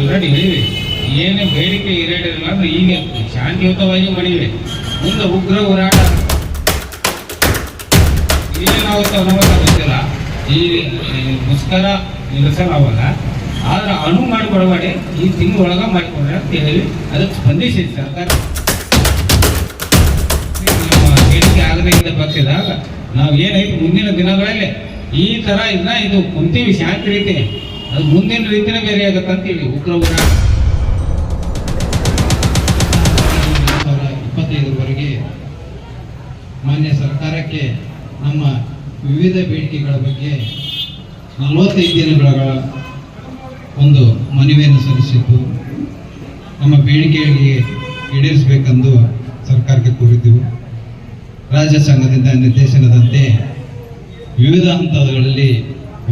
Already ಹೇಳಿವೆ ಏನೇ ಬೇಡಿಕೆ ಈಡೇರಿಲ್ಲ ಅಂದ್ರೆ ಈಗ ಶಾಂತಿಯುತವಾಗಿ ಮಾಡಿವೆ ಮುಂದೆ ಉಗ್ರ ಹೋರಾಟ. ಏನಾಗುತ್ತೋ ಅನ್ನೋದು ಗೊತ್ತಿಲ್ಲ. ಈ ಮುಷ್ಕರ ನಿಲ್ಲಿಸಲಾಗಲ್ಲ ಆದ್ರೆ ಅಣು ಮಾಡಿಕೊಡಬೇಡಿ ಈ ತಿಂಗಳೊಳಗ ಮಾಡಿಕೊಡ್ರಿ ಅಂತ ಹೇಳಿ ಅದಕ್ಕೆ ಸ್ಪಂದಿಸಿದೆ ಸರ್ಕಾರ. ಬೇಡಿಕೆ ಆಗದೇ ಇದ್ದ ಪಕ್ಷದಾಗ ನಾವು ಏನೈತಿ ಮುಂದಿನ ದಿನಗಳಲ್ಲಿ ಈ ತರ ಇದನ್ನ ಇದು ಕುಂತೀವಿ ಶಾಂತಿ ರೀತಿ. ಅದು ಮುಂದಿನ ರೀತಿನೇ ಬೇರೆ ಆಗುತ್ತೆ ಅಂತೇಳಿ ಉಗ್ರ ಇಪ್ಪತ್ತೈದರವರೆಗೆ ಮಾನ್ಯ ಸರ್ಕಾರಕ್ಕೆ ನಮ್ಮ ವಿವಿಧ ಬೇಡಿಕೆಗಳ ಬಗ್ಗೆ ನಲವತ್ತೈದು ದಿನಗಳ ಒಂದು ಮನವಿಯನ್ನು ಸಲ್ಲಿಸಿದ್ದು ನಮ್ಮ ಬೇಡಿಕೆಗಳಿಗೆ ಈಡೇರಿಸಬೇಕೆಂದು ಸರ್ಕಾರಕ್ಕೆ ಕೋರಿದ್ದೆವು. ರಾಜ್ಯ ಸಂಘದಿಂದ ನಿರ್ದೇಶನದಂತೆ ವಿವಿಧ ಹಂತಗಳಲ್ಲಿ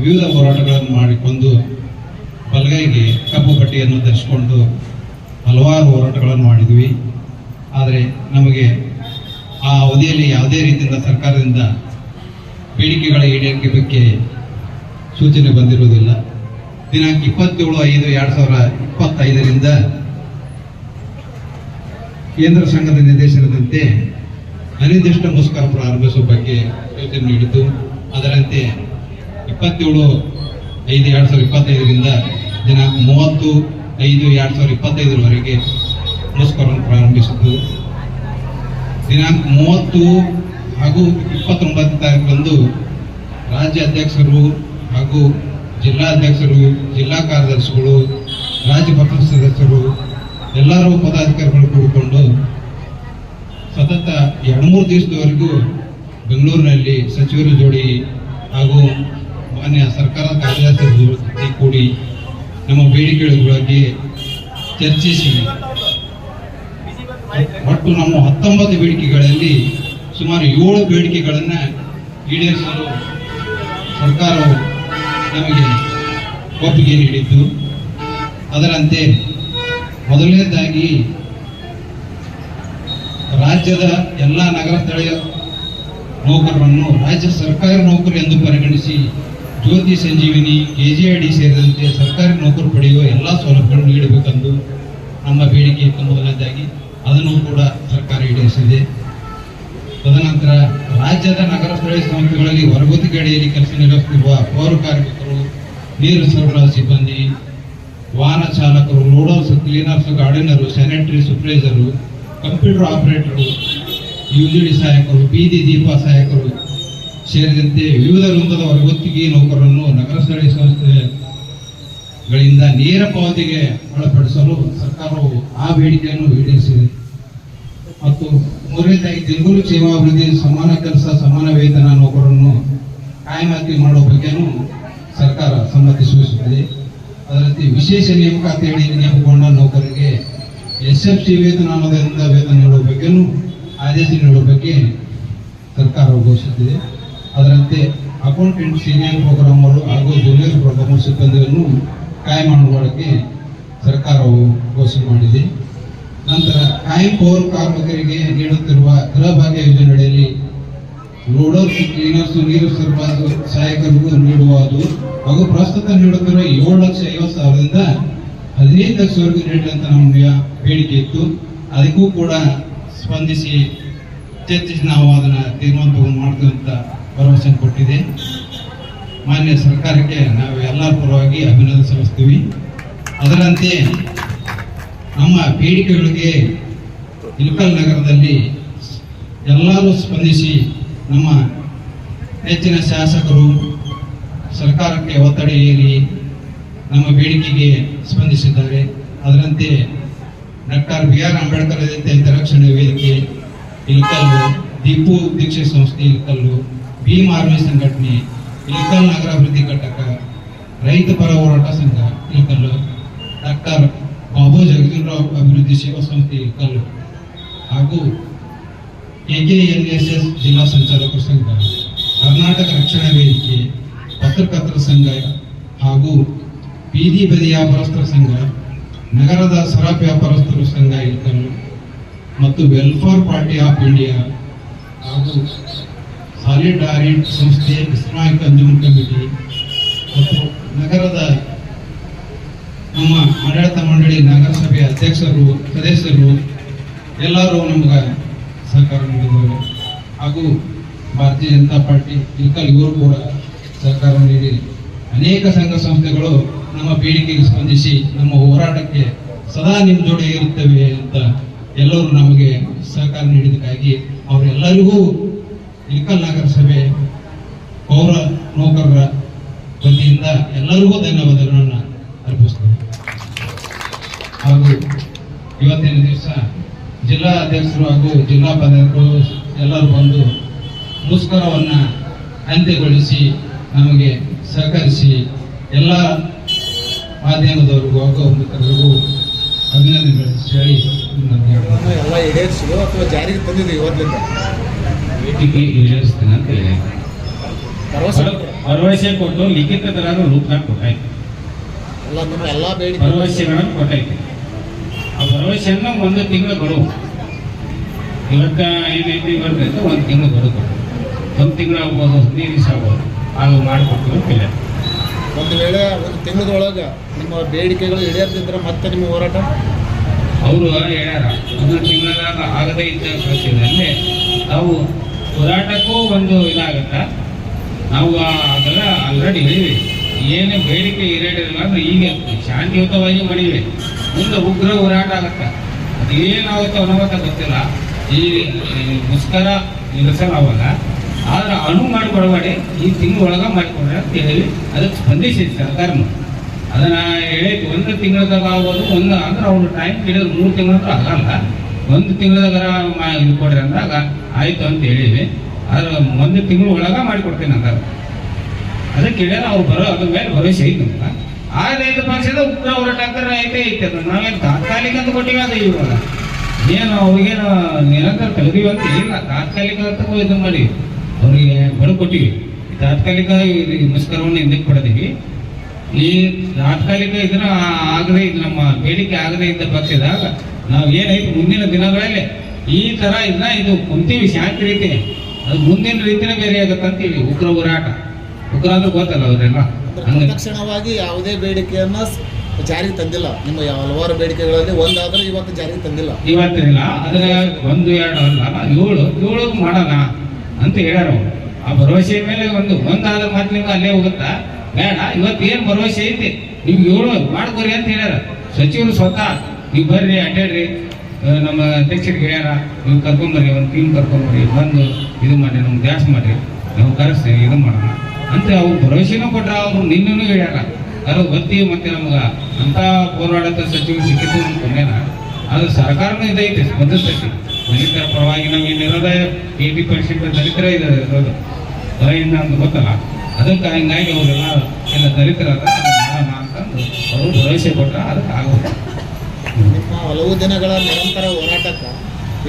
ವಿವಿಧ ಹೋರಾಟಗಳನ್ನು ಮಾಡಿಕೊಂಡು ಬಲಗೈಗೆ ಕಪ್ಪು ಪಟ್ಟಿಯನ್ನು ಧರಿಸಿಕೊಂಡು ಹಲವಾರು ಹೋರಾಟಗಳನ್ನು ಮಾಡಿದ್ವಿ. ಆದರೆ ನಮಗೆ ಆ ಅವಧಿಯಲ್ಲಿ ಯಾವುದೇ ರೀತಿಯಿಂದ ಸರ್ಕಾರದಿಂದ ಬೇಡಿಕೆಗಳ ಈಡೇರಿಕೆ ಬಗ್ಗೆ ಸೂಚನೆ ಬಂದಿರುವುದಿಲ್ಲ. ದಿನಾಂಕ ಇಪ್ಪತ್ತೇಳು ಐದು ಎರಡು ಸಾವಿರ ಇಪ್ಪತ್ತೈದರಿಂದ ಕೇಂದ್ರ ಸಂಘದ ನಿರ್ದೇಶನದಂತೆ ಅನಿರ್ದಿಷ್ಟ ಮುಸ್ಕರ ಪ್ರಾರಂಭಿಸುವ ಬಗ್ಗೆ ಯೋಚನೆ ನೀಡಿತು ಅದರಂತೆ ಇಪ್ಪತ್ತೇಳು ಐದು ಎರಡು ಸಾವಿರದ ಇಪ್ಪತ್ತೈದರಿಂದ ದಿನಾಂಕ ಮೂವತ್ತು ಐದು ಎರಡು ಸಾವಿರದ ಇಪ್ಪತ್ತೈದರವರೆಗೆ ಪುರಸ್ಕಾರವನ್ನು ಪ್ರಾರಂಭಿಸಿದ್ದು. ದಿನಾಂಕ ಮೂವತ್ತು ಹಾಗೂ ಇಪ್ಪತ್ತೊಂಬತ್ತು ತಾರೀಕರಂದು ರಾಜ್ಯ ಅಧ್ಯಕ್ಷರು ಹಾಗೂ ಜಿಲ್ಲಾ ಅಧ್ಯಕ್ಷರು, ಜಿಲ್ಲಾ ಕಾರ್ಯದರ್ಶಿಗಳು, ರಾಜ್ಯ ಪಕ್ಷದ ಸದಸ್ಯರು, ಎಲ್ಲರೂ ಪದಾಧಿಕಾರಿಗಳು ಕೂಡಿಕೊಂಡು ಸತತ ಎರಡು ಮೂರು ದಿವಸದವರೆಗೂ ಬೆಂಗಳೂರಿನಲ್ಲಿ ಸಚಿವರ ಜೋಡಿ ಹಾಗೂ ಮಾನ್ಯ ಸರ್ಕಾರದ ಕಾರ್ಯದರ್ಶಿ ಜೊತೆ ಕೂಡಿ ನಮ್ಮ ಬೇಡಿಕೆಗಳ ಚರ್ಚಿಸಿ. ಒಟ್ಟು ನಮ್ಮ ಹತ್ತೊಂಬತ್ತು ಬೇಡಿಕೆಗಳಲ್ಲಿ ಸುಮಾರು ಏಳು ಬೇಡಿಕೆಗಳನ್ನು ಈಡೇರಿಸಲು ಸರ್ಕಾರವು ನಮಗೆ ಒಪ್ಪಿಗೆ ನೀಡಿದ್ದು. ಅದರಂತೆ ಮೊದಲನೇದಾಗಿ ರಾಜ್ಯದ ಎಲ್ಲ ನಗರ ಸ್ಥಳೀಯ ನೌಕರರನ್ನು ರಾಜ್ಯ ಸರ್ಕಾರಿ ನೌಕರಿ ಎಂದು ಪರಿಗಣಿಸಿ Jyoti Sanjeevini K G I D ಸೇರಿದಂತೆ ಸರ್ಕಾರಿ ನೌಕರು ಪಡೆಯುವ ಎಲ್ಲ ಸೌಲಭ್ಯಗಳನ್ನು ನೀಡಬೇಕೆಂದು ನಮ್ಮ ಬೇಡಿಕೆ ಇತ್ತು ಮೊದಲನೇದಾಗಿ ಅದನ್ನು ಕೂಡ ಸರ್ಕಾರ ಈಡೇರಿಸಿದೆ. ತದನಂತರ ರಾಜ್ಯದ ನಗರ ಸ್ಥಳೀಯ ಸಂಸ್ಥೆಗಳಲ್ಲಿ ಹೊರಗುತ್ತಿಗೆ ಅಡಿಯಲ್ಲಿ ಕೆಲಸ ನಿರ್ವಹಿಸುತ್ತಿರುವ ಪೌರ ಕಾರ್ಮಿಕರು, ನೀರು ಸರಬರಾಜು ಸಿಬ್ಬಂದಿ, ವಾಹನ ಚಾಲಕರು ರೋಡರ್ಸ್ cleaners gardener, sanitary supervisor, computer operator, UGD ಸಹಾಯಕರು, ಬೀದಿ ದೀಪ ಸಹಾಯಕರು ಸೇರಿದಂತೆ ವಿವಿಧ ರೂಪದ ಹೊರಗುತ್ತಿಗೆ ನೌಕರರನ್ನು ನಗರ ಸ್ಥಳೀಯ ಸಂಸ್ಥೆಗಳಿಂದ ನೇರ ಪಾವತಿಗೆ ಒಳಪಡಿಸಲು ಸರ್ಕಾರವು ಆ ಬೇಡಿಕೆಯನ್ನು ಈಡೇರಿಸಿದೆ. ಮತ್ತು ಮೂರನೇದಾಗಿ ಜಂಗೂರು ಸೇವಾಭಿವೃದ್ಧಿ ಸಮಾನ ಕೆಲಸ, ಸಮಾನ ವೇತನ ನೌಕರರನ್ನು ಕಾಯಮಾತಿ ಮಾಡುವ ಬಗ್ಗೆನೂ ಸರ್ಕಾರ ಸಮ್ಮತಿ ಸೂಚಿಸುತ್ತದೆ. ಅದರಂತೆ ವಿಶೇಷ ನೇಮಕಾತಿ ಹೇಳಿ ನೇಮಕಗೊಂಡ ನೌಕರರಿಗೆ ಎಸ್ ಎಫ್ ಸಿ ವೇತನ ಅನ್ನೋದರಿಂದ ವೇತನ ನೀಡುವ ಬಗ್ಗೆನೂ ಆದೇಶ ನೀಡುವ ಬಗ್ಗೆ ಸರ್ಕಾರ ಘೋಷಿಸಿದೆ. ಅದರಂತೆ ಅಕೌಂಟೆಂಟ್ ಸೀನಿಯರ್ ಪ್ರೋಗ್ರಾಮರು ಹಾಗೂ ಜೂನಿಯರ್ ಪ್ರೋಗ್ರಾಮರ್ ಸಿಬ್ಬಂದಿಯನ್ನು ಕಾಯಂ ಮಾಡುವುದಕ್ಕೆ ಸರ್ಕಾರವು ಘೋಷಣೆ ಮಾಡಿದೆ. ನಂತರ ಕಾಯಂ ಪೌರ ಕಾರ್ಮಿಕರಿಗೆ ನೀಡುತ್ತಿರುವ ಗೃಹ ಭಾಗ್ಯ ಯೋಜನೆಯಡಿಯಲ್ಲಿ ಲೋಡರ್ಸ್ ಕ್ಲೀನರ್ಸ್, ನೀರು ಸರಬರಾಜು ಸಹಾಯಕರಿಗೂ ನೀಡುವುದು ಹಾಗೂ ಪ್ರಸ್ತುತ ನೀಡುತ್ತಿರುವ ಏಳು ಲಕ್ಷ ಐವತ್ತು ಸಾವಿರದಿಂದ ಹದಿನೈದು ಲಕ್ಷವರೆಗೂ ನೀಡಲಿ ಅಂತ ನಮಗೆ ಬೇಡಿಕೆ ಇತ್ತು. ಅದಕ್ಕೂ ಕೂಡ ಸ್ಪಂದಿಸಿ ಚರ್ಚಿಸಿ ನಾವು ಅದನ್ನು ತೀರ್ಮಾನ ತಗೊಂಡು ಮಾಡ್ತೀವಿ ಅಂತ ಭರವಸೆ ಕೊಟ್ಟಿದೆ. ಮಾನ್ಯ ಸರ್ಕಾರಕ್ಕೆ ನಾವು ಎಲ್ಲರ ಪರವಾಗಿ ಅಭಿನಂದನೆ ಸಲ್ಲಿಸ್ತೀವಿ. ಅದರಂತೆ ನಮ್ಮ ಬೇಡಿಕೆಗಳಿಗೆ ಇಲ್ಕಲ್ ನಗರದಲ್ಲಿ ಎಲ್ಲರೂ ಸ್ಪಂದಿಸಿ ನಮ್ಮ ಹೆಚ್ಚಿನ ಶಾಸಕರು ಸರ್ಕಾರಕ್ಕೆ ಒತ್ತಡ ಏರಿ ನಮ್ಮ ಬೇಡಿಕೆಗೆ ಸ್ಪಂದಿಸಿದ್ದಾರೆ. ಅದರಂತೆ ಡಾಕ್ಟರ್ ಬಿ ಆರ್ ಅಂಬೇಡ್ಕರ್ ರಕ್ಷಣೆ ವೇದಿಕೆ ಇಲ್ಕಲ್ಲು ದೀಪು ದೀಕ್ಷೆ ಸಂಸ್ಥೆ ಇಲ್ಕಲ್ಲು ಭೀಮ್ ಆರ್ಮಿ ಸಂಘಟನೆ ಇಲ್ಕಲ್ ನಗರಾಭಿವೃದ್ಧಿ ಘಟಕ, ರೈತ ಪರ ಹೋರಾಟ ಸಂಘ ಇಲ್ಕಲ್ ಡಾಕ್ಟರ್ ಬಾಬು ಜಗಜೀವನರಾವ್ ಅಭಿವೃದ್ಧಿ ಸೇವಾ ಸಂಸ್ಥೆ ಇಲ್ಕಲ್ ಹಾಗೂ ಎಕೆಎನ್ಎಸ್ಎಸ್ ಜಿಲ್ಲಾ ಸಂಚಾಲಕರ ಸಂಘ, ಕರ್ನಾಟಕ ರಕ್ಷಣಾ ವೇದಿಕೆ, ಪತ್ರಕರ್ತರ ಸಂಘ ಹಾಗೂ ಬೀದಿ ಬದಿ ವ್ಯಾಪಾರಸ್ಥರ ಸಂಘ, ನಗರದ ಸರಪ್ಯಾ ವ್ಯಾಪಾರಸ್ಥರ ಸಂಘ ಇಲ್ಕಲ್ ಮತ್ತು ವೆಲ್ಫೇರ್ ಪಾರ್ಟಿ ಆಫ್ ಇಂಡಿಯಾ ಹಾಗೂ ಸಾಲಿಡಾರಿಟ್ ಸಂಸ್ಥೆ ಇಸ್ಲಾಮಿಕ್ ಕನ್ಸ್ಯೂಮರ್ ಕಮಿಟಿ ಮತ್ತು ನಗರದ ನಮ್ಮ ಆಡಳಿತ ಮಂಡಳಿ ನಗರಸಭೆ ಅಧ್ಯಕ್ಷರು, ಸದಸ್ಯರು ಎಲ್ಲರೂ ನಮ್ಗೆ ಸಹಕಾರ ನೀಡಿದ್ದಾರೆ. ಹಾಗೂ ಭಾರತೀಯ ಜನತಾ ಪಾರ್ಟಿ ಇಲ್ಕಲ್ ಇವರು ಕೂಡ ಸಹಕಾರ ನೀಡಿ ಅನೇಕ ಸಂಘ ಸಂಸ್ಥೆಗಳು ನಮ್ಮ ಬೇಡಿಕೆಗೆ ಸ್ಪಂದಿಸಿ ನಮ್ಮ ಹೋರಾಟಕ್ಕೆ ಸದಾ ನಿಮ್ಮ ಜೋಡಿ ಇರುತ್ತವೆ ಅಂತ ಎಲ್ಲರೂ ನಮಗೆ ಸಹಕಾರ ನೀಡಿದ್ದಕ್ಕಾಗಿ ಅವರೆಲ್ಲರಿಗೂ ಇಲ್ಕಲ್ ನಗರಸಭೆ ಪೌರ ನೌಕರರ ವತಿಯಿಂದ ಎಲ್ಲರಿಗೂ ಧನ್ಯವಾದಗಳನ್ನು ಅರ್ಪಿಸ್ತೇನೆ. ಹಾಗೂ ಇವತ್ತಿನ ದಿವಸ ಜಿಲ್ಲಾ ಅಧ್ಯಕ್ಷರು ಹಾಗೂ ಜಿಲ್ಲಾ ಪದಾಧಿಕಾರಿಗಳು ಎಲ್ಲರೂ ಬಂದು ಮುಸ್ಕರವನ್ನು ಅಂತ್ಯಗೊಳಿಸಿ ನಮಗೆ ಸಹಕರಿಸಿ ಎಲ್ಲ ಮಾಧ್ಯಮದವರಿಗೂ ಹಾಗೂ ಮಿತ್ರರಿಗೂ ಅಭಿನಂದನೆಗಳು ಹೇಳಿ ಎಲ್ಲ ಈಡೇರಿಸಿದ್ರು ಅಥವಾ ಜಾರಿಗೆ ತಂದಿದೆ ಇವತ್ತಿಂದ? ಬೇಡಿಕೆ ಈಡೇರಿಸ್ತೀನಿ ಅಂತ ಹೇಳಿ ಭರವಸೆ ಕೊಟ್ಟು ಲಿಖಿತ ತರಹ ರೂಪದಾಗ ಕೊಟ್ಟಾಯ್ತು. ಭರವಸೆಗಳನ್ನು ಕೊಟ್ಟೈತೆ ಆ ಭರವಸೆಯನ್ನು ಒಂದು ತಿಂಗಳು ಬರುವು ಇವತ್ತ ಏನೈತಿ ಬರ್ತೈತೆ ಒಂದು ತಿಂಗಳು ಬರುತ್ತೆ ಒಂದು ತಿಂಗಳು ಆಗ್ಬೋದು ಹದಿನೈದು ದಿವಸ ಆಗ್ಬೋದು. ಅದು ಮಾಡಿಕೊಡ್ತೀವಿ ಅಂತ ಒಂದು ವೇಳೆ ಒಂದು ತಿಂಗಳದೊಳಗೆ ನಿಮ್ಮ ಬೇಡಿಕೆಗಳು ಈಡೇರ್ದಿದ್ರೆ ಮತ್ತೆ ನಿಮ್ಮ ಹೋರಾಟ? ಅವರು ಹೇಳ್ಯಾರ ಒಂದು ತಿಂಗಳಾಗ ಆಗದೇ ಇದ್ದ ಪಕ್ಷದಲ್ಲಿ ನಾವು ಹೋರಾಟಕ್ಕೂ ಒಂದು ಇದಾಗತ್ತ. ನಾವು ಅದೆಲ್ಲ ಆಲ್ರೆಡಿ ಹೇಳಿವಿ ಏನೇ ಬೇಡಿಕೆ ಈಡೇರಿಲ್ಲ ಅಂದ್ರೆ ಈಗ ಶಾಂತಿಯುತವಾಗಿ ಮಾಡಿವಿ ಮುಂದೆ ಉಗ್ರ ಹೋರಾಟ ಆಗತ್ತ. ಅದೇನಾಗುತ್ತೋ ಅನ್ನೋದ ಗೊತ್ತಿಲ್ಲ. ಈ ಮುಷ್ಕರ ಅವಾಗ. ಆದ್ರೆ ಅನು ಮಾಡಿಕೊಡಬೇಡಿ ಈ ತಿಂಗಳ ಒಳಗ ಮಾಡಿಕೊಡ್ರಿ ಅಂತ ಹೇಳಿ ಅದಕ್ಕೆ ಸ್ಪಂದಿಸಿದೆ ಸರ್ಕಾರನು. ಅದನ್ನ ಹೇಳಿ ಒಂದು ತಿಂಗಳದಾಗ ಆಗ್ಬೋದು, ಒಂದು ಅಂದ್ರೆ ಅವ್ರು ಟೈಮ್ ಕೇಳಿದ್ರೆ ಮೂರು ತಿಂಗಳ ಆಗಲ್ಲ. ಒಂದು ತಿಂಗಳದಾಗ ಇದು ಕೊಡ್ರಿ ಅಂದಾಗ, ಆಯ್ತು ಅಂತ ಹೇಳಿವಿ ಆದ್ರೆ ಒಂದು ತಿಂಗಳು ಒಳಗ ಮಾಡಿಕೊಡ್ತೀನಿ ಅಂತಾರೆ ಅದಕ್ಕೆ ಹೇಳ್ಯಾರ ಅವ್ರು ಬರೋ ಅದ್ರ ಮೇಲೆ ಭವಿಷ್ಯ ಐತೆ ನಮ್ಗೆ. ಆ ರೈತ ಪಕ್ಷದ ಉಗ್ರ ಹೋರಾಟ ಅಂದ್ರೆ ಐತೆ ಐತೆ ಅದು. ನಾವೇನು ತಾತ್ಕಾಲಿಕ ಅಂತ ಕೊಟ್ಟಿವಿ ಅದು ಇವಾಗ ಏನು ಅವ್ರಿಗೇನು ನಿರಂತರ ತೆಗೆದಿವಿ ಅಂತ ಇಲ್ಲ. ತಾತ್ಕಾಲಿಕ ಅಂತ ಇದು ಮಾಡಿ ಅವ್ರಿಗೆ ಬಡ ಕೊಟ್ಟಿವಿ. ತಾತ್ಕಾಲಿಕ ಮುಷ್ಕರವನ್ನು ಹಿಂದಕ್ಕೆ ಕೊಡದೀವಿ ಈ ತಾತ್ಕಾಲಿಕ ಇದನ್ನ ಆಗದೆ, ಇದು ನಮ್ಮ ಬೇಡಿಕೆ ಆಗದೆ ಇದ್ದ ಪಕ್ಷದಾಗ ನಾವು ಏನೈತಿ ಮುಂದಿನ ದಿನಗಳಲ್ಲಿ ಈ ತರ ಇದನ್ನ ಇದು ಕುಂತೀವಿ ಶಾಂತಿ ರೀತಿ. ಅದು ಮುಂದಿನ ರೀತಿನೇ ಬೇರೆ ಆಗುತ್ತೆ ಆಗತ್ತಂತೀವಿ ಉಗ್ರ ಹೋರಾಟ. ಉಗ್ರ ಅಂದ್ರೆ ಗೊತ್ತಲ್ಲ ಅವರೆಲ್ಲ ತಕ್ಷಣವಾಗಿ ಯಾವುದೇ ಬೇಡಿಕೆಯನ್ನ ಜಾರಿಗೆ ತಂದಿಲ್ಲ. ನಿಮ್ಮ ಹಲವಾರು ಬೇಡಿಕೆಗಳಲ್ಲಿ ಒಂದಾದ್ರೆ ಇವತ್ತು ಜಾರಿಗೆ ತಂದಿಲ್ಲ. ಇವತ್ತಿಲ್ಲ ಅದನ್ನ ಒಂದು ಎರಡು ಅಲ್ಲ ಏಳು ಏಳು ಮಾಡೋಣ ಅಂತ ಹೇಳ್ಯಾರ ಆ ಭರವಸೆ ಮೇಲೆ ಒಂದು ಒಂದಾದ ಮಾತು ನಿಮ್ಗೆ ಅಲ್ಲೇ ಹೋಗುತ್ತಾ? ಬೇಡ ಇವತ್ತು ಏನು ಭರವಸೆ ಐತಿ? ನಿಮ್ಗೆ ಏಳು ಮಾಡ್ಕೊರಿ ಅಂತ ಹೇಳ್ಯಾರ. ಸಚಿವರು ಸ್ವತಃ ನೀವು ಬರ್ರಿ, ಅಡ್ಡಾಡ್ರಿ. ನಮ್ಮ ಅಧ್ಯಕ್ಷರಿಗೆ ಹೇಳ್ಯಾರ ನೀವು ಕರ್ಕೊಂಬರ್ರಿ ಒಂದು ಟೀಮ್ ಕರ್ಕೊಂಬರ್ರಿ ಬಂದು ಇದು ಮಾಡಿ ನಮ್ಗೆ ಡ್ಯಾನ್ಸ್ ಮಾಡಿರಿ. ನಾವು ಕರೆಸಿ ಇದು ಮಾಡೋಣ. ಅಂತ ಅವ್ರು ಭರವಸೆನೂ ಕೊಟ್ರ ಅವರು ನಿನ್ನೂ ಹೇಳ್ಯಾರ. ಅದು ಬರ್ತೀವಿ ಮತ್ತೆ ನಮ್ಗೆ ಅಂತ ಹೋರಾಟದ ಸಚಿವರು ಸಿಕ್ಕಿದ್ದು ನಮ್ಗೆ ಅದು ಸರ್ಕಾರನೂ ಇದೈತೆ ಸ್ಪಂದಿಸ್ತೈತಿ ದಲಿತರ ಪರವಾಗಿ ನಾವು ಎ ಏಯ್ಟಿ ಪರ್ಸೆಂಟ್ ದಲಿತರ ಇದ್ದಾರೆ ಇರೋದು ಅಂತ ಗೊತ್ತಲ್ಲ. ಅದಕ್ಕೆ ಹಿಂಗಾಗಿ ಅವರೆಲ್ಲ ಎಲ್ಲ ದಲಿತರ ಅಂತಂದು ಅವರು ಭರವಸೆ ಕೊಟ್ಟ ಅದಕ್ಕೆ ಆಗೋದು ನಿಮ್ಮ ಹಲವು ದಿನಗಳ ನಿರಂತರ ಹೋರಾಟಕ್ಕೆ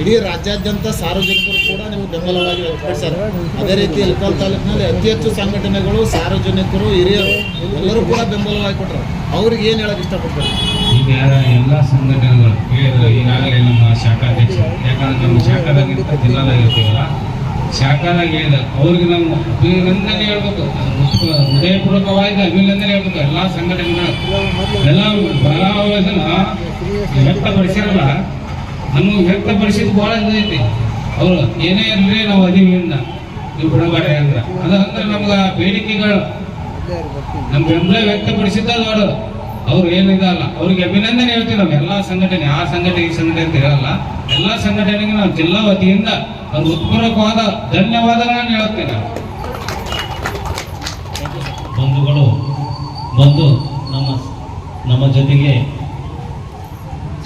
ಇಡೀ ರಾಜ್ಯಾದ್ಯಂತ ಸಾರ್ವಜನಿಕರು ಕೂಡ ನೀವು ಬೆಂಬಲವಾಗಿ ವ್ಯಕ್ತಪಡಿಸ್ಯಾರ. ಅದೇ ರೀತಿ ಇಲ್ಕಲ್ ತಾಲೂಕಿನಲ್ಲಿ ಅತಿ ಹೆಚ್ಚು ಸಂಘಟನೆಗಳು ಸಾರ್ವಜನಿಕರು, ಹಿರಿಯರು ಎಲ್ಲರೂ ಕೂಡ ಬೆಂಬಲವಾಗಿ ಕೊಟ್ಟರು. ಅವ್ರಿಗೆ ಏನು ಹೇಳಕ್ ಇಷ್ಟಪಡ್ತಾರೆ? ಈಗ ಎಲ್ಲ ಸಂಘಟನೆಗಳು ಈಗಾಗಲೇ ನಮ್ಮ ಶಾಖಾಧ್ಯಕ್ಷ, ಯಾಕಂದ್ರೆ ನಮ್ಮ ಶಾಖಾದಾಗಿರ್ತ ಜಿಲ್ಲಾದಾಗಿರ್ತೀವಲ್ಲ ಶಾಖಾದಾಗ ಹೇಳಿದ ಅವ್ರಿಗೆ ನಾವು ಅಭಿನಂದನೆ ಹೇಳ್ಬೇಕು. ಹೃದಯಪೂರ್ವಕವಾಗಿ ಅಭಿನಂದನೆ ಹೇಳ್ಬೇಕು. ಎಲ್ಲ ಸಂಘಟನೆಗಳು. ಎಲ್ಲ ಬಲಾವಧನ ವ್ಯಕ್ತಪಡಿಸಿರಲ್ಲ ನಮಗೆ ವ್ಯಕ್ತಪಡಿಸಿದ್ದು ಭಾಳ ಇದೈತಿ ಅವರು ಏನೇ ಇರಲಿ ನಾವು ಅದೀವಿಂದ ನೀವು ಬಿಡಬೇಡ್ರಿ ಅಂದ್ರೆ ಅದು ಅಂದ್ರೆ ನಮ್ಗೆ ಬೇಡಿಕೆಗಳು. ನಮ್ಮ ಬೆಂಬಲ ವ್ಯಕ್ತಪಡಿಸಿದ್ದ ನೋಡು ಅವ್ರು. ಏನಿದಲ್ಲ ಅವ್ರಿಗೆ ಅಭಿನಂದನೆ ಹೇಳ್ತೀವಿ ನಾವು. ಎಲ್ಲಾ ಸಂಘಟನೆ, ಆ ಸಂಘಟನೆ, ಈ ಸಂಘಟನೆ ಅಂತ ಇರಲ್ಲ ಎಲ್ಲಾ ಸಂಘಟನೆಗೆ ನಾವು ಜಿಲ್ಲಾ ವತಿಯಿಂದ ಅವ್ರ ಉತ್ಪೂರ್ವಕವಾದ ಧನ್ಯವಾದಗಳನ್ನು ಹೇಳ್ತೇನೆ ಬಂಧುಗಳು, ಬಂದು ನಮ್ಮ ನಮ್ಮ ಜೊತೆಗೆ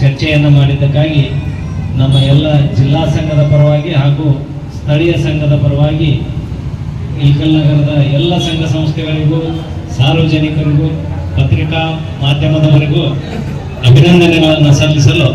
ಚರ್ಚೆಯನ್ನು ಮಾಡಿದ್ದಕ್ಕಾಗಿ ನಮ್ಮ ಎಲ್ಲ ಜಿಲ್ಲಾ ಸಂಘದ ಪರವಾಗಿ ಹಾಗೂ ಸ್ಥಳೀಯ ಸಂಘದ ಪರವಾಗಿ ಇಲ್ಕಲ್ ನಗರದ ಎಲ್ಲ ಸಂಘ ಸಂಸ್ಥೆಗಳಿಗೂ, ಸಾರ್ವಜನಿಕರಿಗೂ, ಪತ್ರಿಕಾ ಮಾಧ್ಯಮದವರಿಗೂ ಅಭಿನಂದನೆಗಳನ್ನು ಸಲ್ಲಿಸಲು